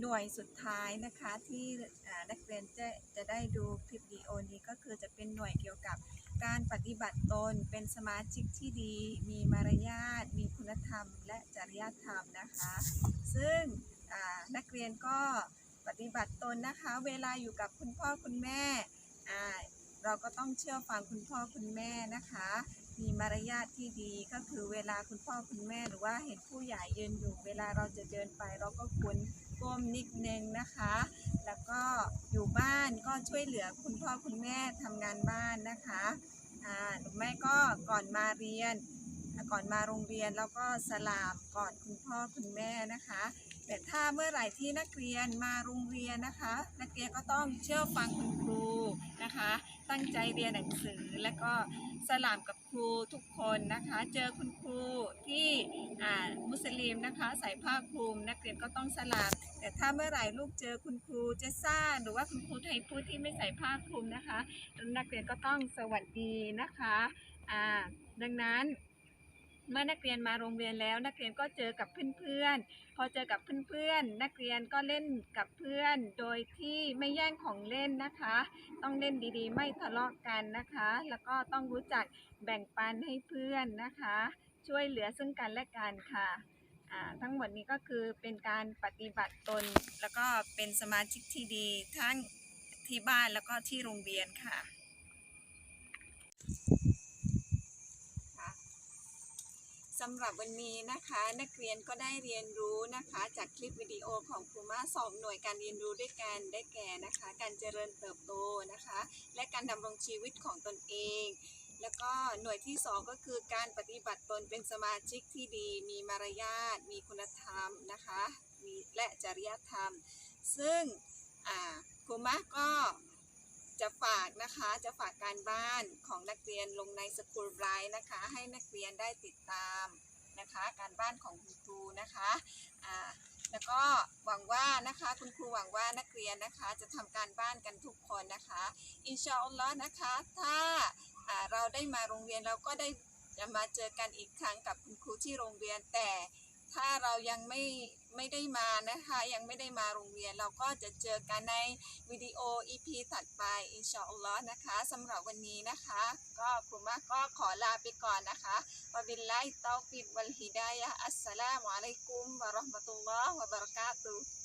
หน่วยสุดท้ายนะคะที่นักเรียนจะจะได้ดูคลิปวิดีโอนี้ก็คือจะเป็นหน่วยเกี่ยวกับการปฏิบัติตนเป็นสมาชิกที่ดี มีมารยาทมีคุณธรรม และจริยธรรมนะคะ ซึ่งนักเรียนก็ปฏิบัติตนนะคะ เวลาอยู่กับคุณพ่อคุณแม่เราก็ต้องเชื่อฟังคุณพ่อคุณแม่นะคะ มีมารยาทที่ดีก็คือเวลาคุณพ่อคุณแม่หรือว่าเห็นผู้ใหญ่ยืนอยู่ เวลาเราจะเดินไปเราก็ควร นิดนึงนะคะ แล้วก็อยู่บ้านก็ช่วยเหลือคุณพ่อคุณแม่ทำงานบ้านนะคะหรือไม่ก็ก่อนมาเรียน ก่อนมาโรงเรียนแล้วก็สลามก่อนคุณพ่อคุณแม่นะคะ แต่ถ้าเมื่อไหร่ที่นักเรียนมาโรงเรียนนะคะ นักเรียนก็ต้องเชื่อฟังคุณครูนะคะ ตั้งใจเรียนหนังสือและก็ สลามกับครูทุกคนนะคะ เจอคุณครูที่มุสลิมนะคะใส่ผ้าคลุมนักเรียนก็ต้องสลามแต่ถ้าเมื่อไหร่ลูกเจอคุณครูเจซ่าหรือว่าคุณครูไทยพูดที่ไม่ใส่ผ้าคลุมนะคะ นักเรียนก็ต้องสวัสดีนะคะดังนั้น เมื่อนักเรียนมาโรงเรียนแล้ว นักเรียนก็เจอกับเพื่อนๆ พอเจอกับเพื่อนๆ นักเรียนก็เล่นกับเพื่อน โดยที่ไม่แย่งของเล่นนะคะ ต้องเล่นดีๆ ไม่ทะเลาะกันนะคะ แล้วก็ต้องรู้จักแบ่งปันให้เพื่อนนะคะ ช่วยเหลือซึ่งกันและกันค่ะทั้งหมดนี้ก็คือเป็นการปฏิบัติตน แล้วก็เป็นสมาชิกที่ดีทั้งที่บ้านแล้วก็ที่โรงเรียนค่ะ สำหรับวันนี้นะคะ นักเรียนก็ได้เรียนรู้นะคะ จากคลิปวิดีโอของครูมาสองหน่วยการเรียนรู้ด้วยกันได้แก่นะคะ การเจริญเติบโตนะคะ และการดำรงชีวิตของตนเอง แล้วก็หน่วยที่สองก็คือการปฏิบัติตนเป็นสมาชิกที่ดี มีมารยาทมีคุณธรรมนะคะมีและจริยธรรม ซึ่งครูมะก็ จะฝากนะคะจะฝากการบ้านของนักเรียนลงในสกูลไบรท์นะคะ ให้นักเรียนได้ติดตามนะคะ การบ้านของคุณครูนะคะอ่าแล้วก็หวังว่านะคะคุณครูหวังว่านักเรียนนะคะ จะทำการบ้านกันทุกคนนะคะอินชาอัลลอฮ์นะคะ ถ้าเราได้มาโรงเรียนเราก็ได้จะมาเจอกันอีกครั้งกับคุณครูที่โรงเรียนแต่ ถ้าเรายังไม่ไม่ได้มานะคะยังไม่ได้มาโรงเรียน เราก็จะเจอกันในวิดีโอ EP ถัดไปอินชาอัลลอฮ์นะคะสำหรับวันนี้นะคะ ก็คุณมากก็ขอลาไปก่อนนะคะวบิลลต์ตอฟิดวัลฮิดายะอัสสลามุอะลัยกุมวะราะห์มะตุลลอฮ์วะบะเราะกาตุฮ์